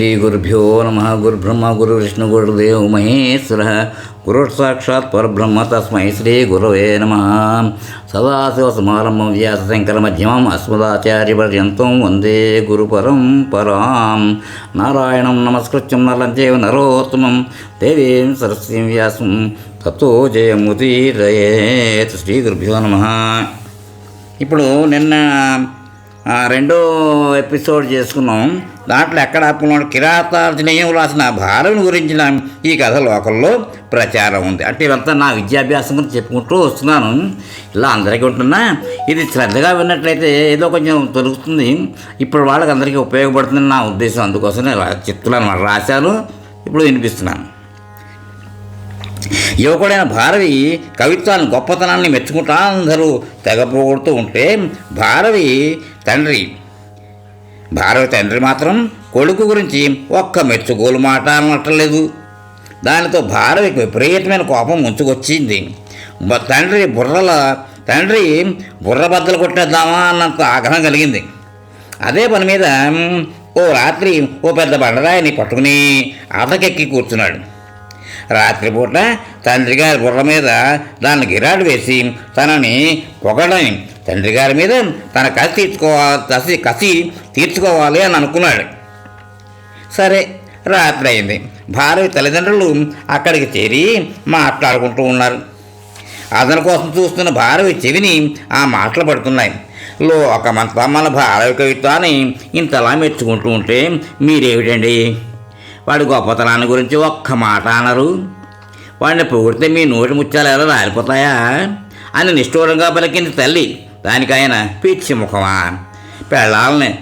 శ్రీగురుభ్యో నమ గురుబ్రహ్మ గురు విష్ణు గురుదేవ్ మహేశ్వర గురుసాక్షాత్ పరబ్రహ్మ తస్మై శ్రీ గురవే నమ సదాశివసమారంభం సమారంభం వ్యాస మధ్యమం అస్మదాచార్య పర్యంతం వందే గురు పరంపరాం నారాయణం నమస్కృత్యం నరంజేవ నరోత్తమం దేవీం సరస్వీం వ్యాసం తత్తో జయముదీరయేత్ శ్రీ గురుభ్యో నమ ఇప్పుడు నిన్న రెండో ఎపిసోడ్ చేసుకున్నాం. దాంట్లో ఎక్కడ ఆపుకున్నాడు? కిరాతార్జనేయం రాసిన భారవిని గురించిన ఈ కథ లోకల్లో ప్రచారం ఉంది. అంటే ఇవంతా నా విద్యాభ్యాసం గురించి చెప్పుకుంటూ వస్తున్నాను. ఇలా అందరికీ ఉంటున్నా. ఇది శ్రద్ధగా విన్నట్లయితే ఏదో కొంచెం దొరుకుతుంది ఇప్పుడు వాళ్ళకి అందరికీ ఉపయోగపడుతుందని నా ఉద్దేశం. అందుకోసం నేను చెప్తున్నాను రాశాను. ఇప్పుడు వినిపిస్తున్నాను. యువకుడైన భారవి కవిత్వాన్ని గొప్పతనాన్ని మెచ్చుకుంటా అందరూ తెగపోగొడుతూ ఉంటే భారవి తండ్రి. భారవి తండ్రి మాత్రం కొడుకు గురించి ఒక్క మెచ్చుగోలు మాట అనట్లేదు. దానితో భారవికి విపరీతమైన కోపం ముంచుకొచ్చింది. తండ్రి బుర్రల తండ్రి బుర్ర బద్దలు కొట్టేద్దామా అన్నంత ఆగ్రహం కలిగింది. అదే పని మీద ఓ రాత్రి ఓ పెద్ద బండరాయిని పట్టుకుని అతకెక్కి కూర్చున్నాడు. రాత్రిపూట తండ్రి గారి బుర్ర మీద దాన్ని గిరాడు వేసి తనని పొగడని తండ్రి గారి మీద తన కసి తీర్చుకోవాలి కసి కసి తీర్చుకోవాలి అని అనుకున్నాడు. సరే రాత్రి అయింది. భార్య తల్లిదండ్రులు అక్కడికి చేరి మాట్లాడుకుంటూ ఉన్నారు. అతని కోసం చూస్తున్న భారవి చెవిని ఆ మాటలు పడుతున్నాయి. లోకమంతా మన భారవి కవిత్వాన్ని ఇంతలా మెచ్చుకుంటూ ఉంటే మీరేమిటండి? వాడి గొప్పతనాన్ని గురించి ఒక్క మాట అనరు. వాడిని పొగిడితే మీ నోటి ముత్యాలు ఎలా రాలిపోతాయా? అని నిష్ఠూరంగా పలికింది తల్లి. దానికి ఆయన పిచ్చి ముఖమా? పెళ్ళాలని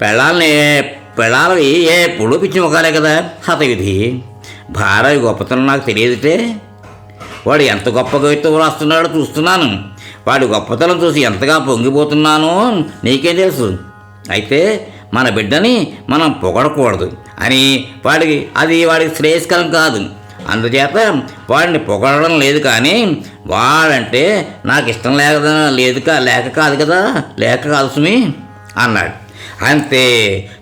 పెళ్ళాలని పెళ్ళాలవి ఎప్పుడు పిచ్చి ముఖాలే కదా? హతవిధి. భారవి గొప్పతనం నాకు తెలియదుటే. వాడు ఎంత గొప్ప కవిత్వం రాస్తున్నాడో చూస్తున్నాను. వాడి గొప్పతనం చూసి ఎంతగా పొంగిపోతున్నానో నీకేం తెలుసు? అయితే మన బిడ్డని మనం పొగడకూడదు అని వాడికి అది వాడికి శ్రేయస్కరం కాదు. అందుచేత వాడిని పొగడడం లేదు కానీ వాడంటే నాకు ఇష్టం లేక లేదు కా లేక కాదు కదా లేక కాదు సుమి అన్నాడు. అంతే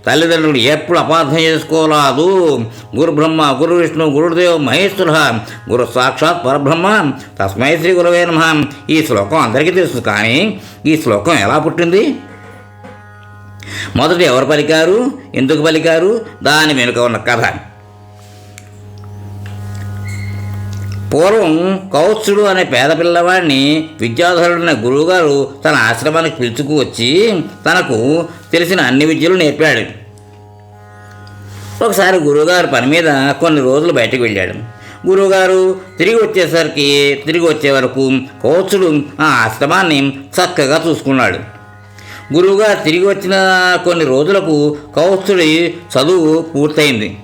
తల్లిదండ్రులు ఎప్పుడు అపార్థం చేసుకోరాదు. గురు బ్రహ్మ గురు విష్ణు గురుదేవ్ మహేశ్వర గురు సాక్షాత్ పరబ్రహ్మ తస్మై శ్రీ గురవే నమ. ఈ శ్లోకం అందరికీ తెలుసు కానీ ఈ శ్లోకం ఎలా పుట్టింది? మొదట ఎవరు పలికారు? ఎందుకు పలికారు? దాని వెనుక ఉన్న కథ. పూర్వం కౌత్సుడు అనే పేద పిల్లవాడిని విద్యాధరుడైన గురువుగారు తన ఆశ్రమానికి పిలుచుకు వచ్చి తనకు తెలిసిన అన్ని విద్యలు నేర్పాడు. ఒకసారి గురువుగారు పని మీద కొన్ని రోజులు బయటకు వెళ్ళాడు. గురువుగారు తిరిగి వచ్చేసరికి తిరిగి వచ్చే వరకు కౌత్సుడు ఆ ఆశ్రమాన్ని చక్కగా చూసుకున్నాడు. గురువుగారు తిరిగి వచ్చిన కొన్ని రోజులకు కౌత్సుడి చదువు పూర్తయింది.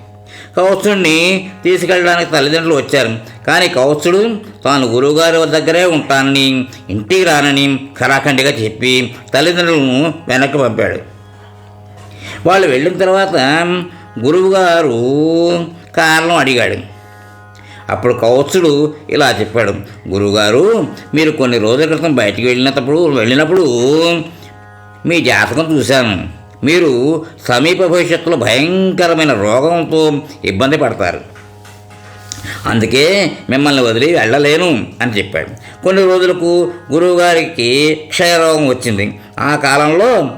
కౌత్సుడిని తీసుకెళ్ళడానికి తల్లిదండ్రులు వచ్చారు. కానీ కౌత్సుడు తాను గురువుగారి దగ్గరే ఉంటానని ఇంటికి రానని ఖరాఖండిగా చెప్పి తల్లిదండ్రులను వెనక్కి పంపాడు. వాళ్ళు వెళ్ళిన తర్వాత గురువుగారు కారణం అడిగాడు. అప్పుడు కౌత్సుడు ఇలా చెప్పాడు. గురువుగారు మీరు కొన్ని రోజుల క్రితం బయటికి వెళ్ళినప్పుడు వెళ్ళినప్పుడు మీ జాతకం చూశాను మీరు సమీప భవిష్యత్తులో భయంకరమైన రోగంతో ఇబ్బంది పడతారు. అందుకే మిమ్మల్ని వదిలి వెళ్ళలేను అని చెప్పాడు. కొన్ని రోజులకు గురువుగారికి క్షయరోగం వచ్చింది. ఆ కాలంలో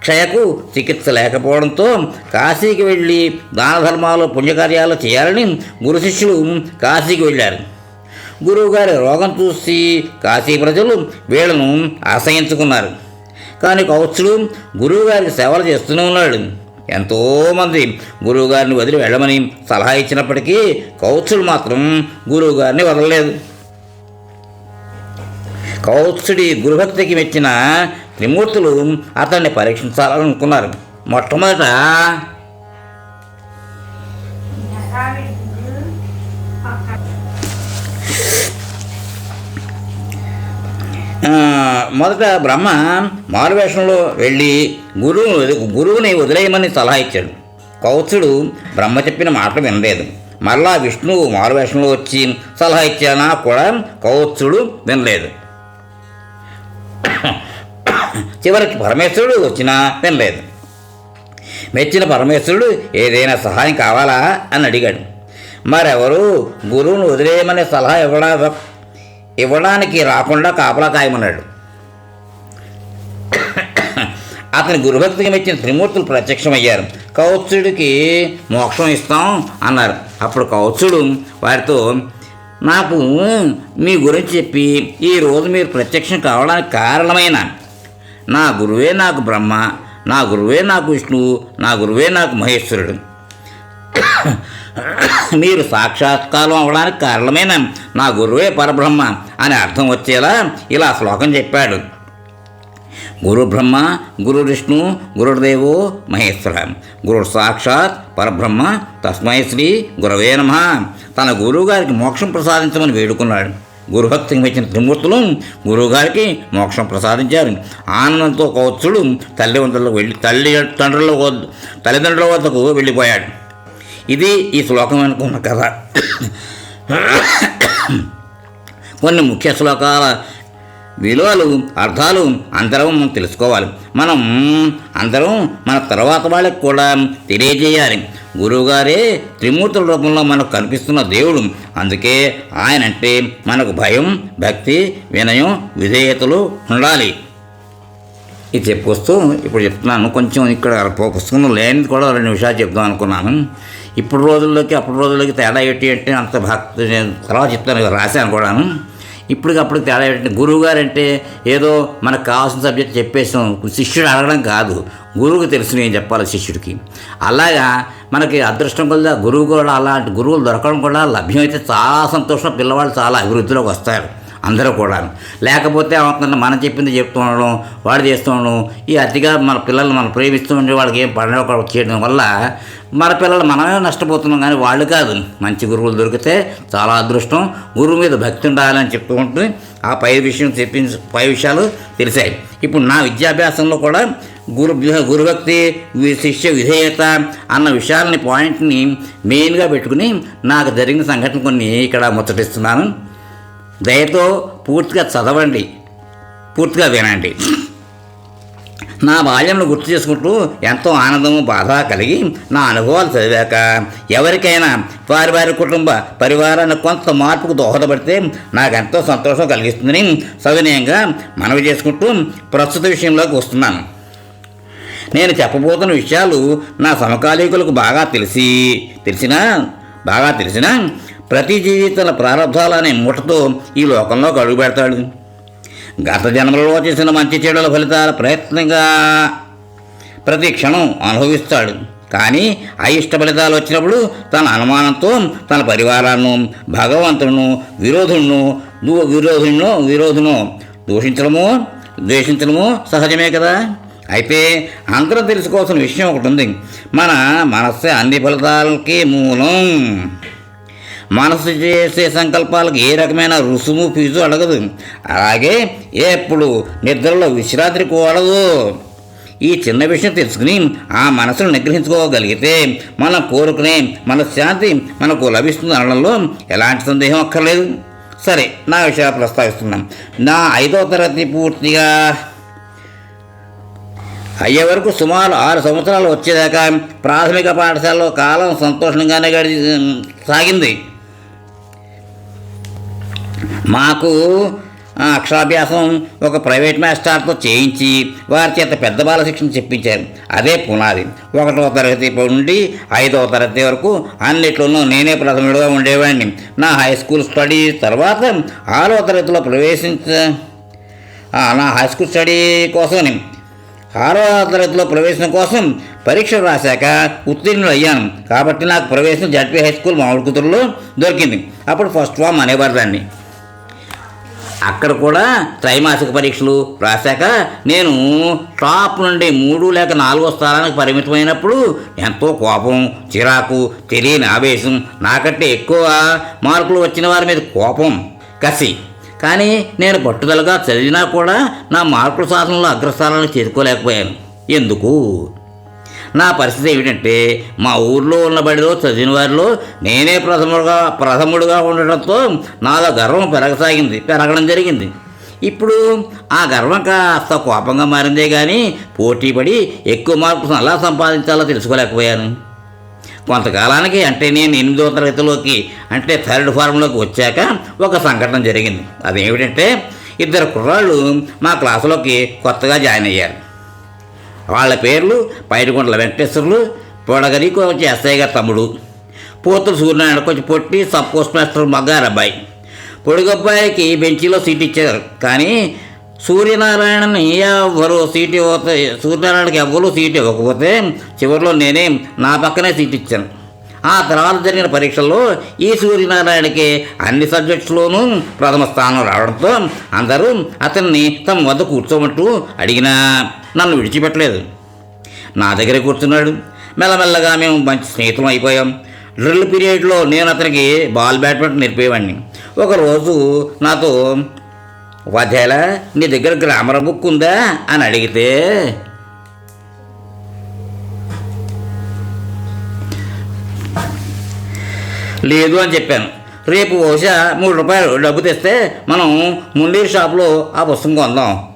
క్షయకు చికిత్స లేకపోవడంతో కాశీకి వెళ్ళి దాన ధర్మాలు పుణ్యకార్యాలు చేయాలని గురు శిష్యులు కాశీకి వెళ్ళారు. గురువుగారి రోగం చూసి కాశీ ప్రజలు వీళ్ళను ఆశ్రయించుకున్నారు. కానీ కౌత్సుడు గురువుగారికి సేవలు చేస్తూనే ఉన్నాడు. ఎంతోమంది గురువుగారిని వదిలి వెళ్ళమని సలహా ఇచ్చినప్పటికీ కౌత్సుడు మాత్రం గురువుగారిని వదలలేదు. కౌత్సుడి గురుభక్తికి మెచ్చిన త్రిమూర్తులు అతన్ని పరీక్షించాలనుకున్నారు. మొట్టమొదట మొదట బ్రహ్మ మారువేషంలో వెళ్ళి గురువు గురువుని వదిలేయమని సలహా ఇచ్చాడు. కౌత్సుడు బ్రహ్మ చెప్పిన మాట వినలేదు. మరలా విష్ణువు మారువేషంలో వచ్చి సలహా ఇచ్చానా కూడా కౌత్సుడు వినలేదు. చివరికి పరమేశ్వరుడు వచ్చినా వినలేదు. మెచ్చిన పరమేశ్వరుడు ఏదైనా సహాయం కావాలా అని అడిగాడు. మరెవరు గురువును వదిలేయమనే సలహా ఇవ్వడా ఇవ్వడానికి రాకుండా కాపలా కాయమన్నాడు అతని గురుభక్తికి మెచ్చిన త్రిమూర్తులు ప్రత్యక్షమయ్యారు. కౌత్సుడికి మోక్షం ఇస్తాం అన్నారు. అప్పుడు కౌత్సుడు వారితో నాకు మీ గురించి చెప్పి ఈరోజు మీరు ప్రత్యక్షం కావడానికి కారణమైన నా గురువే నాకు బ్రహ్మ నా గురువే నాకు విష్ణువు నా గురువే నాకు మహేశ్వరుడు. మీరు సాక్షాత్కారం అవ్వడానికి కారణమైన? నా గురువే పరబ్రహ్మ అని అర్థం వచ్చేలా ఇలా శ్లోకం చెప్పాడు. గురు బ్రహ్మ గురు విష్ణు గురుదేవో మహేశ్వర. గురు సాక్షాత్ పరబ్రహ్మ తస్మై శ్రీ గురవే నమ. తన గురువుగారికి మోక్షం ప్రసాదించమని వేడుకున్నాడు. గురుభక్తికి మెచ్చిన త్రిమూర్తులు గురువుగారికి మోక్షం ప్రసాదించారు. ఆనందంతో కౌత్సుడు తల్లిదండ్రులకు వెళ్ళి తల్లి తండ్రుల వద్ద తల్లిదండ్రుల వద్దకు వెళ్ళిపోయాడు. ఇది ఈ శ్లోకం అనుకున్న కథ. కొన్ని ముఖ్య శ్లోకాల విలువలు అర్థాలు అందరం మనం తెలుసుకోవాలి. మనం అందరం మన తర్వాత వాళ్ళకి కూడా తెలియజేయాలి. గురువుగారే త్రిమూర్తుల రూపంలో మనకు కనిపిస్తున్న దేవుడు. అందుకే ఆయన అంటే మనకు భయం భక్తి వినయం విధేయతలు ఉండాలి. ఇది చెప్పొస్తూ ఇప్పుడు చెప్తున్నాను. కొంచెం ఇక్కడ పుస్తకంలో లేనిది కూడా రెండు విషయాలు చెప్దాం అనుకున్నాను. ఇప్పుడు రోజుల్లోకి అప్పుడు రోజుల్లోకి తేడా ఏంటి అంటే అంత భక్తి నేను తర్వాత చెప్తాను రాశాను కూడాను ఇప్పటికప్పుడు తేడా ఏంటంటే గురువు గారు అంటే ఏదో మనకు కావాల్సిన సబ్జెక్ట్ చెప్పేసాం శిష్యుడు అడగడం కాదు. గురువుకి తెలుసు నేను చెప్పాలి శిష్యుడికి. అలాగా మనకి అదృష్టం కూడా గురువు కూడా అలాంటి గురువులు దొరకడం కూడా లభ్యమైతే చాలా సంతోషం పిల్లవాళ్ళు చాలా అభివృద్ధిలోకి వస్తారు అందరూ కూడా లేకపోతే అవుతుందంటే మనం చెప్పింది చెప్తూ ఉండడం వాడు చేస్తూ ఉండడం ఈ అతిగా మన పిల్లల్ని మనం ప్రేమిస్తూ ఉండే వాళ్ళకి ఏం పడవ చేయడం వల్ల మన పిల్లలు మనమే నష్టపోతున్నాం కానీ వాళ్ళు కాదు. మంచి గురువులు దొరికితే చాలా అదృష్టం. గురువు మీద భక్తి ఉండాలని చెప్తూ ఉంటే ఆ పై విషయం చెప్పి పై విషయాలు తెలిసాయి. ఇప్పుడు నా విద్యాభ్యాసంలో కూడా గురు గురుభక్తి శిష్య విధేయత అన్న విషయాలని పాయింట్ని మెయిన్గా పెట్టుకుని నాకు జరిగిన సంఘటన కొన్ని ఇక్కడ ముచ్చటిస్తున్నాను. దయతో పూర్తిగా చదవండి. పూర్తిగా వినండి. నా బాల్యంను గుర్తు చేసుకుంటూ ఎంతో ఆనందము బాధ కలిగి నా అనుభవాలు చదివాక ఎవరికైనా వారి వారి కుటుంబ పరివారాన్ని కొంత మార్పుకు దోహదపడితే నాకు ఎంతో సంతోషం కలిగిస్తుందని సవినయంగా మనవి చేసుకుంటూ ప్రస్తుత విషయంలోకి వస్తున్నాను. నేను చెప్పబోతున్న విషయాలు నా సమకాలీకులకు బాగా తెలిసి తెలిసినా బాగా తెలిసినా ప్రతి జీవితాల ప్రారంభాలు అనే మూటతో ఈ లోకంలోకి అడుగు పెడతాడు. గత జన్మలలో చేసిన మంచి చెడుల ఫలితాల ప్రయత్నంగా ప్రతి క్షణం అనుభవిస్తాడు. కానీ అయిష్ట ఫలితాలు వచ్చినప్పుడు తన అనుమానంతో తన పరివారాన్ని భగవంతుడును విరోధులను విరోధులను విరోధును దూషించడము ద్వేషించడము సహజమే కదా? అయితే అందరం తెలుసుకోవాల్సిన విషయం ఒకటి ఉంది. మన మనస్సే అన్ని ఫలితాలకి మూలం. మనసు చేసే సంకల్పాలకు ఏ రకమైన రుసుము ఫీజు అడగదు. అలాగే ఎప్పుడు నిద్రలో విశ్రాంతి కూడదు. ఈ చిన్న విషయం తెలుసుకుని ఆ మనసును నిగ్రహించుకోగలిగితే మనం కోరుకునే మనశ్శాంతి మనకు లభిస్తుంది అనడంలో ఎలాంటి సందేహం అక్కర్లేదు. సరే నా విషయాలు ప్రస్తావిస్తున్నాం. నా ఐదో తరగతి పూర్తిగా అయ్యే వరకు సుమారు ఆరు సంవత్సరాలు వచ్చేదాకా ప్రాథమిక పాఠశాలలో కాలం సంతోషంగానే గడి సాగింది. మాకు అక్షరాభ్యాసం ఒక ప్రైవేట్ మాస్టర్తో చేయించి వారి చేత పెద్ద బాల శిక్షణ చెప్పించారు. అదే పునాది. ఒకటో తరగతి నుండి ఐదవ తరగతి వరకు అన్నిట్లోనూ నేనే ప్రథముడుగా ఉండేవాడిని. నా హై స్కూల్ స్టడీ తర్వాత ఆరో తరగతిలో ప్రవేశించ నా హై స్కూల్ స్టడీ కోసం ఆరో తరగతిలో ప్రవేశం కోసం పరీక్ష రాశాక ఉత్తీర్ణులు అయ్యాను. కాబట్టి నాకు ప్రవేశం జడ్పీ హై స్కూల్ మామిడి కుదురులో దొరికింది. అప్పుడు ఫస్ట్ ఫామ్ అనేవారు దాన్ని. అక్కడ కూడా త్రైమాసిక పరీక్షలు రాశాక నేను టాప్ నుండి మూడు లేక నాలుగో స్థానానికి పరిమితమైనప్పుడు ఎంతో కోపం చిరాకు తెలియని ఆవేశం నాకంటే ఎక్కువ మార్కులు వచ్చిన వారి మీద కోపం కసి. కానీ నేను పట్టుదలగా చదివినా కూడా నా మార్కుల సాధనలో అగ్రస్థానానికి చేరుకోలేకపోయాను. ఎందుకు? నా పరిస్థితి ఏమిటంటే మా ఊర్లో ఉన్న బడిలో చదివిన వారిలో నేనే ప్రథముడుగా ప్రథముడుగా ఉండటంతో నాలో గర్వం పెరగసాగింది పెరగడం జరిగింది. ఇప్పుడు ఆ గర్వం కాస్త కోపంగా మారిందే కానీ పోటీపడి ఎక్కువ మార్కులు ఎలా సంపాదించాలో తెలుసుకోలేకపోయాను. కొంతకాలానికి అంటే నేను ఎనిమిదో తరగతిలోకి అంటే థర్డ్ ఫార్మ్లోకి వచ్చాక ఒక సంఘటన జరిగింది. అదేమిటంటే ఇద్దరు కుర్రాళ్ళు మా క్లాసులోకి కొత్తగా జాయిన్ అయ్యారు. వాళ్ళ పేర్లు పైడికొండల వెంకటేశ్వర్లు పొడగరి కొంచెం ఎస్ఐ గారి తమ్ముడు. పోతులు సూర్యనారాయణ కొంచెం పొట్టి సబ్ పోస్ట్ మాస్టర్ మగ్గారు అబ్బాయి. పొడుగబ్బాయికి బెంచీలో సీట్ ఇచ్చారు. కానీ సూర్యనారాయణని ఎవరు సీట్ ఇవ్వతే సూర్యనారాయణకి ఎవరు సీట్ ఇవ్వకపోతే చివరిలో నేనే నా పక్కనే సీట్ ఇచ్చాను. ఆ తర్వాత జరిగిన పరీక్షల్లో ఈ సూర్యనారాయణకి అన్ని సబ్జెక్ట్స్లోనూ ప్రథమ స్థానం రావడంతో అందరూ అతన్ని తమ వద్ద కూర్చోమంటూ అడిగినా నన్ను విడిచిపెట్టలేదు. నా దగ్గర కూర్చున్నాడు. మెల్లమెల్లగా మేము మంచి స్నేహితులం అయిపోయాం. డ్రిల్ పీరియడ్లో నేను అతనికి బాల్ బ్యాడ్మింటన్ నేర్పేవాడిని ఒకరోజు నాతో ఉపాధ్యాయుల నీ దగ్గర గ్రామర్ బుక్ ఉందా? అని అడిగితే లేదు అని చెప్పాను. రేపు బహుశా మూడు రూపాయలు డబ్బు తెస్తే మనం ముండీర్ షాప్లో ఆ పుస్తకం కొందాం.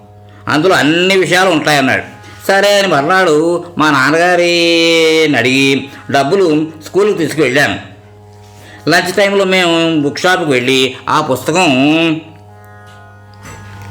అందులో అన్ని విషయాలు ఉంటాయన్నాడు. సరే అని మర్నాడు మా నాన్నగారిని అడిగి డబ్బులు స్కూల్కి తీసుకువెళ్ళాను. లంచ్ టైంలో మేము బుక్ షాప్కి వెళ్ళి ఆ పుస్తకం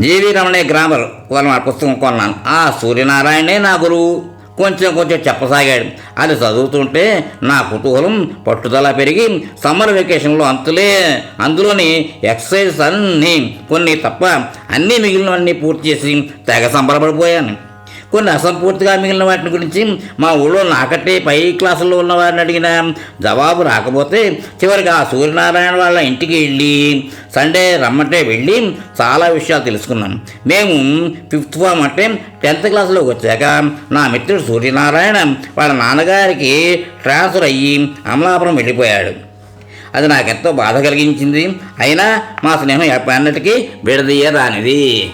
జీవి రమణే గ్రామర్ వాళ్ళ పుస్తకం కొన్నాను. ఆ సూర్యనారాయణే నా గురువు. కొంచెం కొంచెం చెప్పసాగాడు. అది చదువుతుంటే నా కుతూహలం పట్టుదల పెరిగి సమ్మర్ వెకేషన్లో అంతులే అందులోని ఎక్సర్సైజ్ అన్నీ కొన్ని తప్ప అన్నీ మిగిలినవన్నీ పూర్తి చేసి తెగ సంబరపడిపోయాను. కొన్ని అసంపూర్తిగా మిగిలిన వాటిని గురించి మా ఊళ్ళో నాకట్టే పై క్లాసుల్లో ఉన్న వారిని అడిగిన జవాబు రాకపోతే చివరికి ఆ సూర్యనారాయణ వాళ్ళ ఇంటికి వెళ్ళి సండే రమ్మంటే వెళ్ళి చాలా విషయాలు తెలుసుకున్నాం. మేము ఫిఫ్త్ ఫామ్ అంటే టెన్త్ క్లాస్లోకి వచ్చాక నా మిత్రుడు సూర్యనారాయణ వాళ్ళ నాన్నగారికి ట్రాన్స్ఫర్ అయ్యి అమలాపురం వెళ్ళిపోయాడు. అది నాకెంతో బాధ కలిగించింది. అయినా మా స్నేహం ఎప్పటికీ విడదీయరానిది.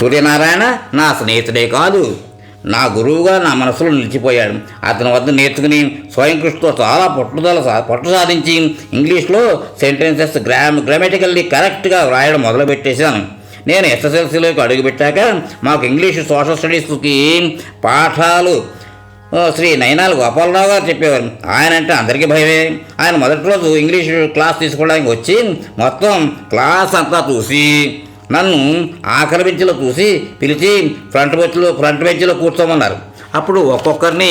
సూర్యనారాయణ నా స్నేహితుడే కాదు. నా గురువుగా నా మనసులో నిలిచిపోయాడు. అతని వద్ద నేర్చుకుని స్వయం కృషితో చాలా పట్టుదల సా- పట్టు సాధించి ఇంగ్లీష్లో సెంటెన్సెస్ గ్రామ్ గ్రామటికల్లీ కరెక్ట్గా వ్రాయడం మొదలుపెట్టేశాను. నేను ఎస్ఎస్ఎల్సీలోకి అడుగుపెట్టాక మాకు ఇంగ్లీష్ సోషల్ స్టడీస్కి పాఠాలు శ్రీ నయనాల్ గోపాలరావు గారు చెప్పేవారు. ఆయన అంటే అందరికీ భయమే. ఆయన మొదటి రోజు ఇంగ్లీష్ క్లాస్ తీసుకోవడానికి వచ్చి మొత్తం క్లాస్ అంతా చూసి నన్ను ఆఖరి బెంచ్లో చూసి పిలిచి ఫ్రంట్ బెంచ్లో ఫ్రంట్ బెంచ్లో కూర్చోమన్నారు. అప్పుడు ఒక్కొక్కరిని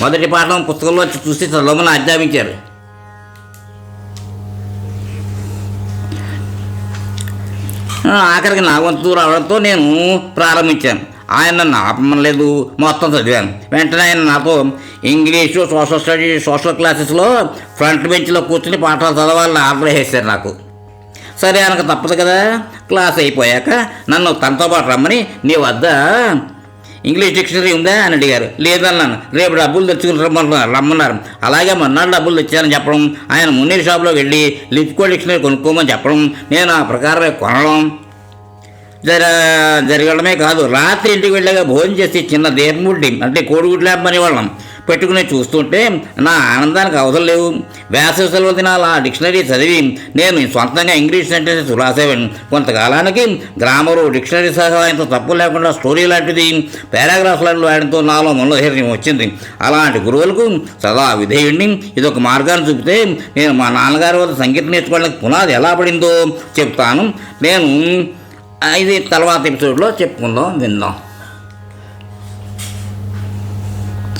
మొదటి పాఠం పుస్తకంలో వచ్చి చూసి చదవమని ఆజ్ఞాపించారు. ఆఖరికి నా వంతు రావడంతో నేను ప్రారంభించాను. ఆయన నన్ను ఆపమలేదు మొత్తం చదివాను. వెంటనే ఆయన నాతో ఇంగ్లీషు సోషల్ స్టడీ సోషల్ క్లాసెస్లో ఫ్రంట్ బెంచ్లో కూర్చుని పాఠాలు చదవాలని ఆగ్రహిస్తారు నాకు. సరే అనక తప్పదు కదా. క్లాస్ అయిపోయాక నన్ను తనతో పాటు రమ్మని నీ వద్ద ఇంగ్లీష్ డిక్షనరీ ఉందా అని అడిగారు. లేదన్నాను రేపు డబ్బులు తెచ్చుకుని రమ్మన్నారు. రమ్మన్నారు. అలాగే మొన్నాడు డబ్బులు తెచ్చానని చెప్పడం ఆయన మున్నీర్ షాప్లో వెళ్ళి లిప్కో డిక్షనరీ కొనుక్కోమని చెప్పడం నేను ఆ ప్రకారమే కొనడం జర జరగడమే కాదు. రాత్రి ఇంటికి వెళ్ళాక భోజనం చేసి చిన్న దీపముడ్డి అంటే కోడిగుడ్లు లేపని వాళ్ళం పెట్టుకుని చూస్తుంటే నా ఆనందానికి అవసరం లేవు. వేసవి సెలవు దినాల ఆ డిక్షనరీ చదివి నేను సొంతంగా ఇంగ్లీష్ సెంటెన్సెస్ రాసేవాడిని. కొంతకాలానికి గ్రామరు డిక్షనరీ సహాయంతో తప్పు లేకుండా స్టోరీ లాంటిది పారాగ్రాఫ్ లాంటి వాడడంతో నాలో మనోధైర్యం వచ్చింది. అలాంటి గురువులకు సదా విధేయుడిని ఇదొక మార్గాన్ని చూపితే నేను మా నాన్నగారి వద్ద సంగీతం నేర్చుకోవడానికి పునాది ఎలా పడిందో చెప్తాను. నేను ఇది తర్వాత ఎపిసోడ్లో చెప్పుకుందాం విందాం.